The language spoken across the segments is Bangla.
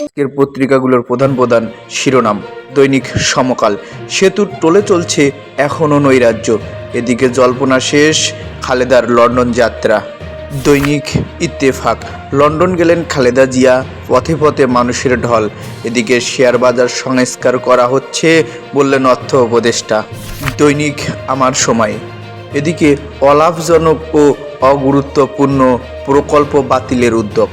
আজকের পত্রিকাগুলোর প্রধান প্রধান শিরোনাম, দৈনিক সমকাল। সেতুর টোলে চলছে এখনও নৈরাজ্য। এদিকে জল্পনা শেষ, খালেদার লন্ডন যাত্রা। দৈনিক ইত্তেফাক, লন্ডন গেলেন খালেদা জিয়া, পথে পথে মানুষের ঢল। এদিকে শেয়ার বাজার সংস্কার করা হচ্ছে, বললেন অর্থ উপদেষ্টা। দৈনিক আমার সময়। এদিকে অলাভজনক ও অগুরুত্বপূর্ণ প্রকল্প বাতিলের উদ্যোগ।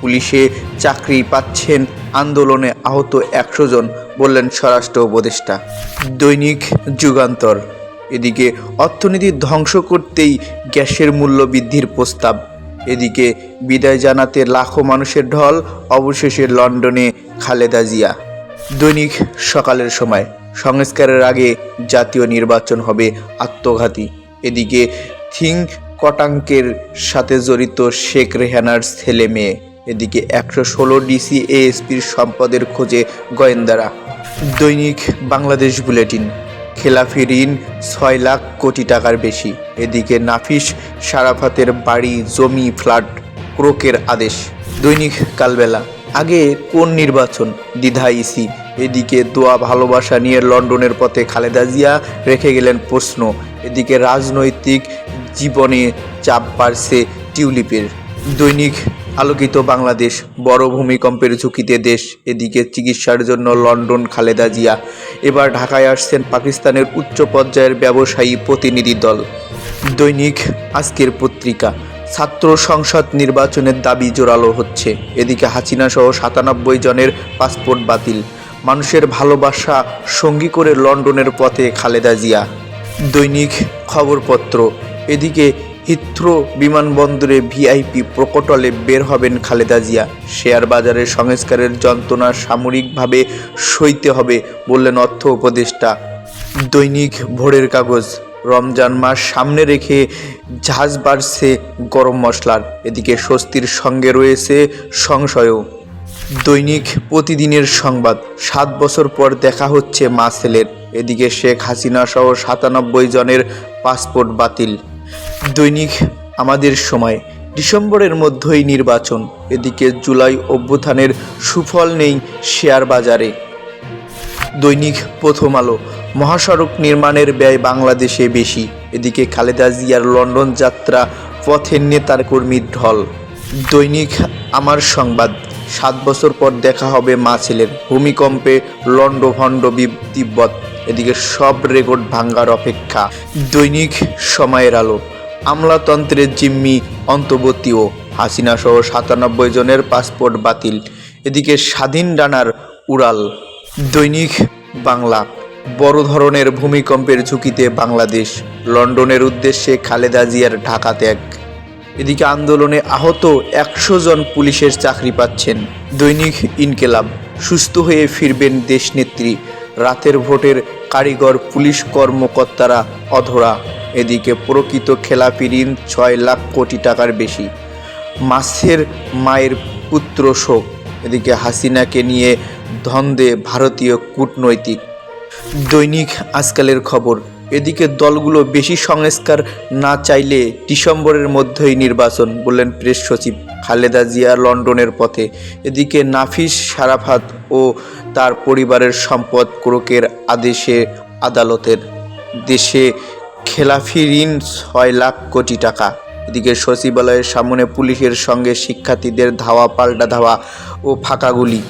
পুলিশে চাকরি পাচ্ছেন আন্দোলনে আহত একশো জন, বললেন স্বরাষ্ট্র উপদেষ্টা। দৈনিক যুগান্তর। এদিকে অর্থনীতি ধ্বংস করতেই গ্যাসের মূল্য বৃদ্ধির প্রস্তাব। এদিকে বিদায় জানাতে লাখো মানুষের ঢল, অবশেষে লন্ডনে খালেদা জিয়া। দৈনিক সকালের সময়। সংস্কারের আগে জাতীয় নির্বাচন হবে আত্মঘাতী। এদিকে থিং কটাঙ্কের সাথে জড়িত শেখ রেহানার ছেলে মেয়ে। এদিকে একশো ষোলো ডিসি এএসপির সম্পদের খোঁজে গোয়েন্দারা। দৈনিক বাংলাদেশ বুলেটিন, খেলাফি ঋণ ছয় লাখ কোটি টাকার বেশি। এদিকে নাফিস সারাফাতের বাড়ি, জমি, ফ্ল্যাট, ক্রোকের আদেশ। দৈনিক কালবেলা, আগে কোন নির্বাচন? দ্বিধা ইসি। এদিকে দোয়া ভালোবাসা নিয়ে লন্ডনের পথে খালেদা জিয়া রেখে গেলেন প্রশ্ন। এদিকে রাজনৈতিক জীবনে চাপ বাড়ছে টিউলিপের। দৈনিক আলোকিত বাংলাদেশ, বড় ভূমিকম্পের ঝুঁকিতে দেশ, এদিকে চিকিৎসার জন্য লন্ডন, খালেদা জিয়া। এবার ঢাকায় আসছেন পাকিস্তানের উচ্চ পর্যায়ের ব্যবসায়ী প্রতিনিধি দল। দৈনিক আজকের পত্রিকা, ছাত্র সংসদ নির্বাচনের দাবি জোরালো হচ্ছে। এদিকে হাসিনা সহ সাতানব্বই জনের পাসপোর্ট বাতিল। মানুষের ভালোবাসা সঙ্গী করে লন্ডনের পথে খালেদা জিয়া। দৈনিক খবরপত্র এদিকে হিথ্রো বিমানবন্দরে ভিআইপি প্রকটলে বের হবেন খালেদা জিয়া। শেয়ার বাজারের সংস্কারের যন্ত্রণা সামরিকভাবে সইতে হবে বললেন অর্থ উপদেষ্টা। দৈনিক ভোরের কাগজ, রমজান মাস সামনে রেখে ঝাঁজ বাড়ছে গরম মশলার। এদিকে স্বস্তির সঙ্গে রয়েছে সংশয়ও। দৈনিক প্রতিদিনের সংবাদ, সাত বছর পর দেখা হচ্ছে মা ছেলের এদিকে শেখ হাসিনা সহ সাতানব্বই জনের পাসপোর্ট বাতিল। দৈনিক আমাদের সময়। ডিসেম্বরের মধ্যেই নির্বাচন। এদিকে জুলাই অভ্যুত্থানের সুফল নেই শেয়ার বাজারে। দৈনিক প্রথম আলো। মহাসড়ক নির্মাণের ব্যয় বাংলাদেশে বেশি। এদিকে খালেদা জিয়ার লন্ডন যাত্রা পথের নেতার কর্মীর ঢল। দৈনিক আমার সংবাদ। সাত বছর পর দেখা হবে মা ছেলের। ভূমিকম্পে লন্ডভণ্ড বি- তিব্বত। এদিকে সব রেকর্ড ভাঙ্গার অপেক্ষা। দৈনিক সময়ের আলো। আমলাতন্ত্রের জিম্মি অন্তর্বর্তীও হাসিনা সহ সাতানব্বই জনের পাসপোর্ট বাতিল। এদিকে স্বাধীন ডানার উড়াল। দৈনিক বাংলা। বড় ধরনের ভূমিকম্পের ঝুঁকিতে বাংলাদেশ। লন্ডনের উদ্দেশ্যে খালেদা জিয়ার ঢাকা ত্যাগ। এদিকে আন্দোলনে আহত একশো জন পুলিশের চাকরি পাচ্ছেন। দৈনিক ইনকেলাব। সুস্থ হয়ে ফিরবেন দেশনেত্রী। রাতের ভোটের কারিগর পুলিশ কর্মকর্তারা অধরা। এদিকে প্রকৃত খেলাপি ঋণ ছয় লাখ কোটি টাকার বেশি। মাসের মায়ের পুত্র শোক। এদিকে হাসিনাকে নিয়ে ধন্দে ভারতীয় কূটনৈতিক। দৈনিক আজকালের খবর, এদিকে দলগুলো বেশি সংস্কার না চাইলে ডিসেম্বরের মধ্যেই নির্বাচন, বললেন প্রেস সচিব। খালেদা জিয়া লন্ডনের পথে। এদিকে নাফিস, সারাফাত ও তার পরিবারের সম্পদ ক্রোকের আদেশে আদালতের দেশে খেলাফি ঋণ ছয় লাখ কোটি টাকা। এদিকে সচিবালয়ের সামনে পুলিশের সঙ্গে শিক্ষার্থীদের ধাওয়া, পাল্টা ধাওয়া ও ফাঁকা গুলি।